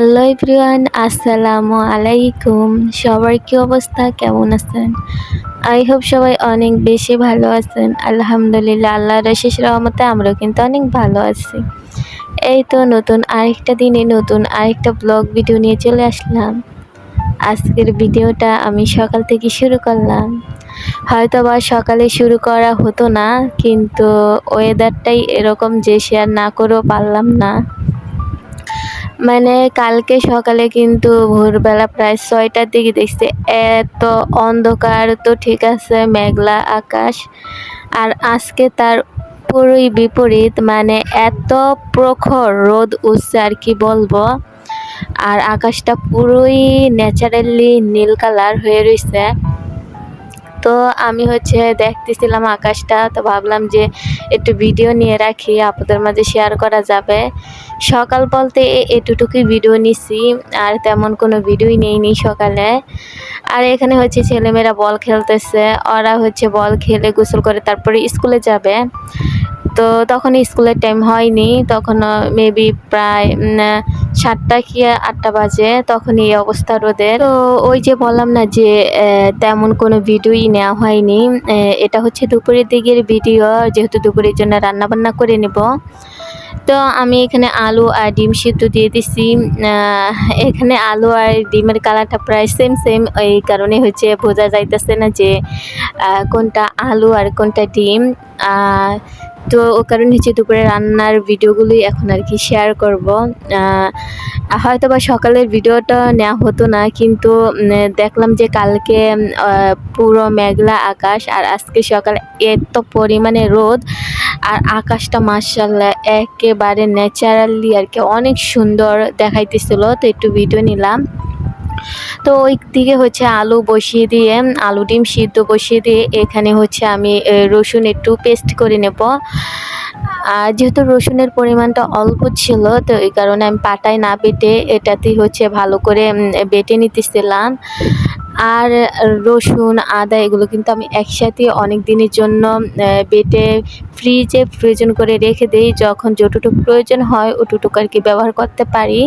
Hello everyone, আসসালামু আলাইকুম। সবার কি অবস্থা? কেমন আছেন? আই হোপ সবাই অনেক বেশি ভালো আছেন। আলহামদুলিল্লাহ, আল্লাহর শেষ রহমতে আমরাও কিন্তু অনেক ভালো আছি। এই তো নতুন আরেকটা দিনে নতুন আরেকটা ব্লগ ভিডিও নিয়ে চলে আসলাম। আজকের ভিডিওটা আমি সকাল থেকে শুরু করলাম। হয়তো বা সকালে শুরু করা হতো না, কিন্তু ওয়েদারটাই এরকম যে শেয়ার না করেও পারলাম না। মানে কালকে সকালে কিন্তু ভোরবেলা প্রায় ছয়টার দিকে দেখছি এত অন্ধকার, তো ঠিক আছে, মেঘলা আকাশ। আর আজকে তার পুরোই বিপরীত মানে এত প্রখর রোদ উঠছে আর কি বলব। আর আকাশটা পুরোই ন্যাচারালি নীল কালার হয়ে রয়েছে। তো আমি হচ্ছে দেখতেছিলাম আকাশটা, তো ভাবলাম যে একটু ভিডিও নিয়ে রাখি, আপনাদের মাঝে শেয়ার করা যাবে। সকাল বলতে এটুটুকুই ভিডিও নিছি, আর তেমন কোনো ভিডিওই নেইনি সকালে। আর এখানে হচ্ছে ছেলেমেয়েরা বল খেলতেছে, ওরা হচ্ছে বল খেলে গোসল করে তারপরে স্কুলে যাবে। তো তখন স্কুলের টাইম হয়নি, তখন মেবি প্রায় সাতটা কি আটটা বাজে তখন এই অবস্থা রোদের। তো ওই যে বললাম না যে তেমন কোনো ভিডিওই নেওয়া হয়নি এটা হচ্ছে দুপুরের দিকের ভিডিও, যেহেতু দুপুরের জন্য রান্না বান্না করে নেব। তো আমি এখানে আলু আর ডিম সিদ্ধ দিয়ে দিছি এখানে আলু আর ডিমের কালারটা প্রায় সেম সেম এই কারণে হচ্ছে বোঝা যাইতেছে না যে কোনটা আলু আর কোনটা ডিম। তো ও কারণে হচ্ছে দুপুরে রান্নার ভিডিওগুলি এখন আর কি শেয়ার করব। হয়তো বা সকালের ভিডিওটা নেওয়া হতো না, কিন্তু দেখলাম যে কালকে পুরো মেঘলা আকাশ আর আজকে সকালে এত পরিমাণে রোদ আর আকাশটা মার্শাল্লাহ একেবারে ন্যাচারালি আর কি অনেক সুন্দর দেখাইতেছিল, তো একটু ভিডিও নিলাম। তো ওই দিকে হচ্ছে আলু বসিয়ে দিয়ে, আলু ডিম সিদ্ধ বসিয়ে দিয়ে, এখানে হচ্ছে আমি রসুন একটু পেস্ট করে নেব। আর যেহেতু রসুনের পরিমাণটা অল্প ছিল, তো এই কারণে আমি পাটায় না বেটে এটাতেই হচ্ছে ভালো করে বেটে নিতেছিলাম। আর রসুন, আদা এগুলো কিন্তু আমি একসাথে অনেক দিনের জন্য বেটে ফ্রিজে প্রয়োজন করে রেখে দিই। যখন যতটুকু প্রয়োজন হয় ওটুটুকু আর কি ব্যবহার করতে পারি।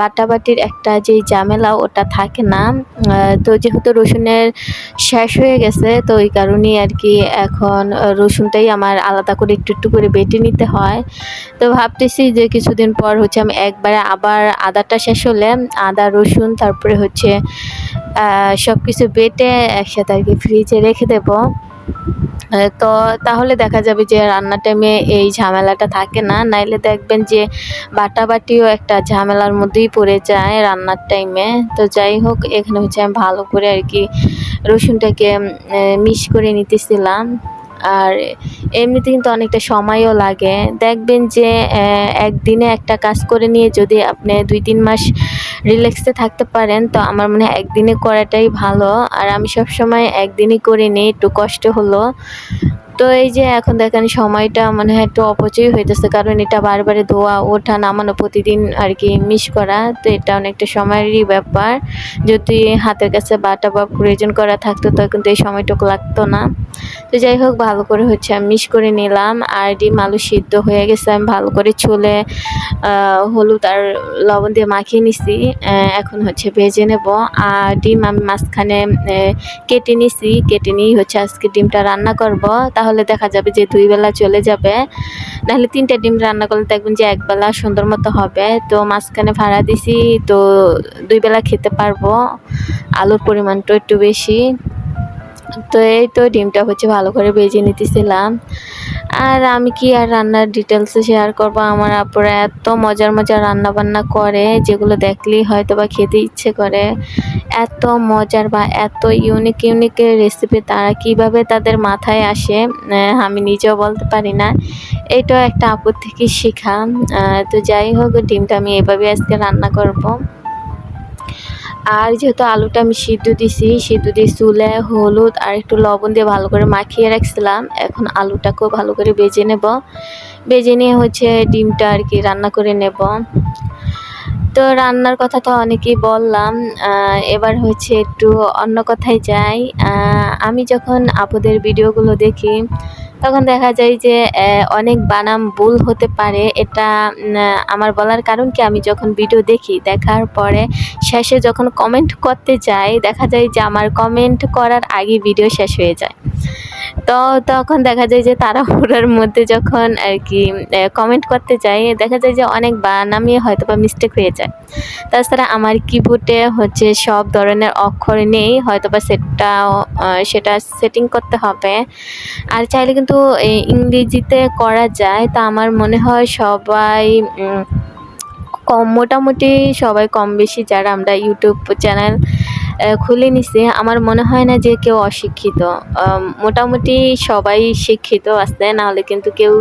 বাটাবাটির একটা যেই ঝামেলা ওটা থাকে না। তো যেহেতু রসুনের শেষ হয়ে গেছে, তো ওই কারণেই আর কি এখন রসুনটাই আমার আলাদা করে একটু একটু করে বেটে নিতে হয়। তো ভাবতেছি যে কিছুদিন পর হচ্ছে আমি একবারে আবার আদাটা শেষ হলে আদা, রসুন, তারপরে হচ্ছে সব কিছু বেটে একসাথে আর কি ফ্রিজে রেখে দেব। তো তাহলে দেখা যাবে যে রান্নার টাইমে এই ঝামেলাটা থাকে না। নাইলে দেখবেন যে বাটাবাটিও একটা ঝামেলার মধ্যেই পড়ে যায় রান্নার টাইমে তো যাই হোক, এখানে হচ্ছে আমি ভালো করে আর কি রসুনটাকে মিশ করে নিতেছিলাম। আর এমনিতে কিন্তু অনেকটা সময়ও লাগে। দেখবেন যে একদিনে একটা কাজ করে নিয়ে যদি আপনি দুই তিন মাস রিল্যাক্সে থাকতে পারেন, তো আমার মনে হয় একদিনে করাটাই ভালো। আর আমি সবসময় একদিনই করিনি, একটু কষ্ট হলো। তো এই যে এখন দেখেন সময়টা মনে একটু অপচয় হইতেছে, কারণ এটা বারবারে ধোয়া, ওঠা, নামানো প্রতিদিন আর কি মিস করা, তো এটা অনেকটা সময়েরই ব্যাপার। যদি হাতের কাছে বাটা বা প্রয়োজন করা থাকতো, তো কিন্তু এই সময়টুকু লাগতো না। তো যাই হোক, ভালো করে হচ্ছে আমি মিস করে নিলাম। আর ডিম, আলু সিদ্ধ হয়ে গেছে, আমি ভালো করে চলে হলুদ আর লবণ দিয়ে মাখিয়ে নিছি এখন হচ্ছে ভেজে নেব। আর ডিম আমি মাঝখানে কেটে নিছি, কেটে নিয়েই হচ্ছে আজকে ডিমটা রান্না করব। তাহলে দেখা যাবে যে দুই বেলা চলে যাবে। নাহলে তিনটে ডিম রান্না করলে দেখবেন যে একবেলা সুন্দর মতো হবে। তো মাঝখানে ভাড়া দিছি, তো দুই বেলা খেতে পারব। আলুর পরিমাণটা একটু বেশি। তো এই তো ডিমটা হচ্ছে ভালো করে ভেজে নিতেছিলাম। আর আমি কি আর রান্নার ডিটেলসে শেয়ার করব? আমার আপুরা এত মজার মজার রান্না বান্না করে, যেগুলো দেখলেই হয়তো বা খেতে ইচ্ছে করে। এত মজার বা এত ইউনিক ইউনিক রেসিপি তারা কীভাবে তাদের মাথায় আসে আমি নিজেও বলতে পারি না। এটাও একটা আপুর থেকে শেখা। তো যাই হোক, ডিমটা আমি এভাবে আজকে রান্না করব। আর যেহেতু আলুটা আমি সিদ্ধ দিছি, সিদ্ধ দিয়ে চুলে হলুদ আর একটু লবণ দিয়ে ভালো করে মাখিয়ে রাখছিলাম। এখন আলুটাকেও ভালো করে বেজে নেব। বেজে নিয়ে হচ্ছে ডিমটা আর কি রান্না করে নেব। তো রান্নার কথা তো অনেকেই বললাম এবার হচ্ছে একটু অন্য কথায় যাই। আমি যখন আপুদের ভিডিওগুলো দেখি তখন দেখা যায় যে অনেক বানাম ভুল হতে পারে। এটা আমার বলার কারণ কি? আমি যখন ভিডিও দেখি, দেখার পরে শেষে যখন কমেন্ট করতে যাই, দেখা যায় যে আমার কমেন্ট করার আগে ভিডিও শেষ হয়ে যায়। তো তখন দেখা যায় যে তাড়াহুড়োর মধ্যে যখন আর কি কমেন্ট করতে যাই, দেখা যায় যে অনেক বানামই হয়তো বা মিস্টেক হয়ে যায়। তাছাড়া আমার কিবোর্ডে হচ্ছে সব ধরনের অক্ষর নেই হয়তো বা সেটা সেটা সেটিং করতে হবে। আর চাইলে কিন্তু এই ইংরেজিতে করা যায়। তা আমার মনে হয় সবাই কম, মোটামুটি সবাই কম বেশি যারা আমরা ইউটিউব চ্যানেল খুলে নিছে। আমার মনে হয় না যে কেউ অশিক্ষিত। মোটামুটি সবাই শিক্ষিত আছে, নাহলে কিন্তু কেউ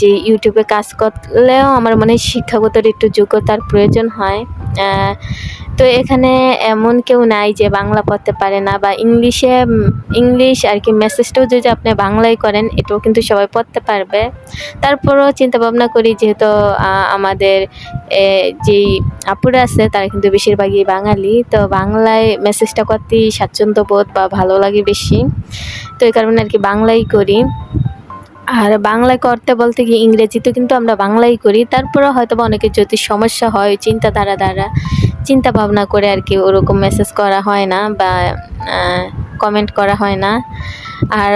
যে ইউটিউবে কাজ করলেও আমার মনে হয় শিক্ষাগত একটু যোগ্যতার প্রয়োজন হয়। তো এখানে এমন কেউ নাই যে বাংলা পড়তে পারে না বা ইংলিশে ইংলিশ আর কি মেসেজটাও যদি আপনি বাংলায় করেন, এটাও কিন্তু সবাই পড়তে পারবে। তারপরও চিন্তা ভাবনা করি যেহেতু আমাদের যেই আপুরা আছে, তারা কিন্তু বেশিরভাগই বাঙালি। তো বাংলায় মেসেজটা করতে স্বাচ্ছন্দ্য বোধ বা ভালো লাগে বেশি। তো এই কারণে আর কি বাংলাই করি। আর বাংলায় করতে বলতে গিয়ে ইংরেজিতে কিন্তু আমরা বাংলাই করি। তারপরে হয়তো বা অনেকের যদি সমস্যা হয়, চিন্তাধারা দ্বারা চিন্তা ভাবনা করে আর কি ওরকম মেসেজ করা হয় না বা কমেন্ট করা হয় না। আর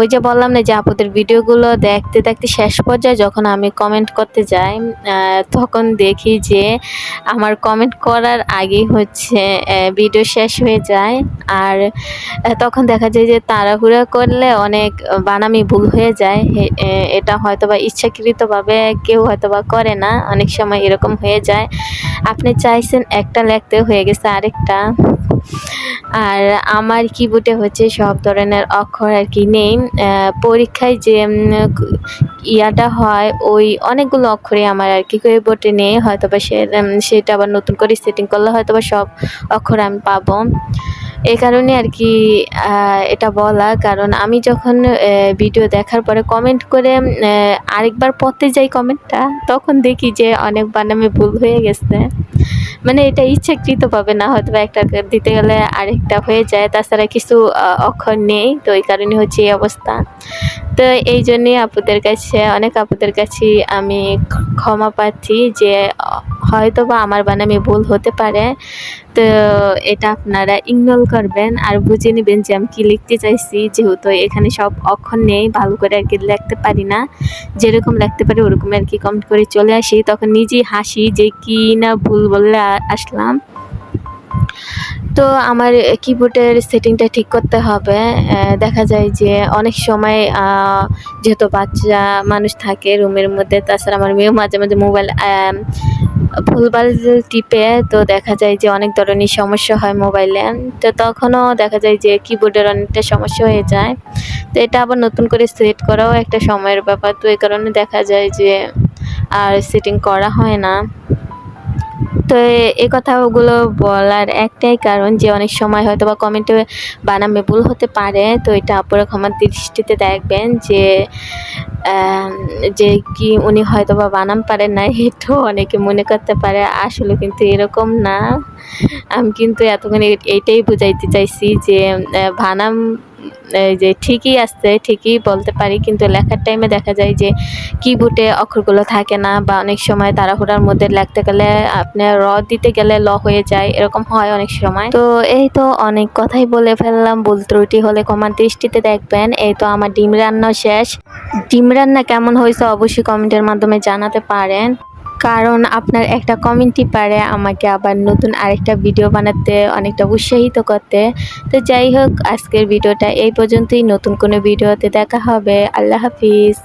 ওই যে বললাম না যে আপুদের ভিডিওগুলো দেখতে দেখতে শেষ পর্যায়ে যখন আমি কমেন্ট করতে যাই তখন দেখি যে আমার কমেন্ট করার আগেই হচ্ছে ভিডিও শেষ হয়ে যায়। আর তখন দেখা যায় যে তাড়াহুড়া করলে অনেক বানামি ভুল হয়ে যায়। এটা হয়তো বা ইচ্ছাকৃতভাবে কেউ হয়তো বা করে না, অনেক সময় এরকম হয়ে যায়। আপনি চাইছেন একটা লেখতে হয়ে গেছে আরেকটা। আর আমার কিবোর্ডে হচ্ছে সব ধরনের অক্ষর আর কি নেই। পরীক্ষায় যে ইয়াটা হয়, ওই অনেকগুলো অক্ষরে আমার আর কি কিবোর্ডে নেই। হয়তো বা সেটা আবার নতুন করে সেটিং করলে হয়তো বা সব অক্ষর আমি পাবো। এই কারণে আর কি এটা বলা। কারণ আমি যখন ভিডিও দেখার পরে কমেন্ট করে আরেকবার পড়তে যাই কমেন্টটা তখন দেখি যে অনেক বানামে ভুল হয়ে গেছে। মানে এটা ইচ্ছাকৃতভাবে না হয়তো বা একটা দিতে গেলে আরেকটা হয়ে যায়। তাছাড়া কিছু অক্ষর নেই, তো এই কারণে হচ্ছে এই অবস্থা। তো এই জন্যে আপুদের কাছে, অনেক আপুদের কাছে আমি ক্ষমা পাচ্ছি যে হয়তো বা আমার বানামে ভুল হতে পারে। তো এটা আপনারা ইগনোর করবেন আর বুঝে নেবেন যে আমি কী লিখতে চাইছি, যেহেতু এখানে সব অক্ষর নেই, ভালো করে আর কি লিখতে পারি না। যেরকম লিখতে পারি ওরকম আর কি কমেন্ট করে চলে আসি। তখন নিজেই হাসি যে কী না ভুল বলে আসলাম। তো আমার কিবোর্ডের সেটিংটা ঠিক করতে হবে। দেখা যায় যে অনেক সময় যেহেতু বাচ্চা মানুষ থাকে রুমের মধ্যে, তাছাড়া আমার মেয়েও মাঝে মাঝে মোবাইল ভুলভাল টিপে, তো দেখা যায় যে অনেক ধরনের সমস্যা হয় মোবাইলে তো তখনও দেখা যায় যে কিবোর্ডের অনেকটা সমস্যা হয়ে যায়। তো এটা আবার নতুন করে সেট করাও একটা সময়ের ব্যাপার। তো এই কারণে দেখা যায় যে আর সেটিং করা হয় না। তো এ- কথাগুলো বলার একটাই কারণ যে অনেক সময় হয়তো বা কমেন্টে বানামে ভুল হতে পারে। তো এটা আপনারা ক্ষমার দৃষ্টিতে দেখবেন যে যে কি উনি হয়তো বা বানাম পারেন না এটাও অনেকে মনে করতে পারে, আসলে কিন্তু এরকম না। আমি কিন্তু এতক্ষণ এইটাই বুঝাইতে চাইছি যে বানাম এই যে ঠিকই আসছে, ঠিকই বলতে পারি, কিন্তু লেখার টাইমে দেখা যায় যে কিবোর্ডে অক্ষরগুলো থাকে না বা অনেক সময় তাড়াহুড়ার মধ্যে লিখতে গেলে আপনার র দিতে গেলে ল হয়ে যায়, এরকম হয় অনেক সময়। তো এই তো অনেক কথাই বলে ফেললাম, ভুল ত্রুটি হলে কমার দৃষ্টিতে দেখবেন। এই তো আমার ডিম রান্না শেষ। ডিম রান্না কেমন হয়েছে অবশ্যই কমেন্টের মাধ্যমে জানাতে পারেন। কারণ আপনার একটা কমেন্টই পারে আমাকে আবার নতুন আরেকটা ভিডিও বানাতে অনেকটা উৎসাহিত করতে। তো যাই হোক, আজকের ভিডিওটা এই পর্যন্তই। নতুন কোনো ভিডিওতে দেখা হবে। আল্লাহ হাফিজ।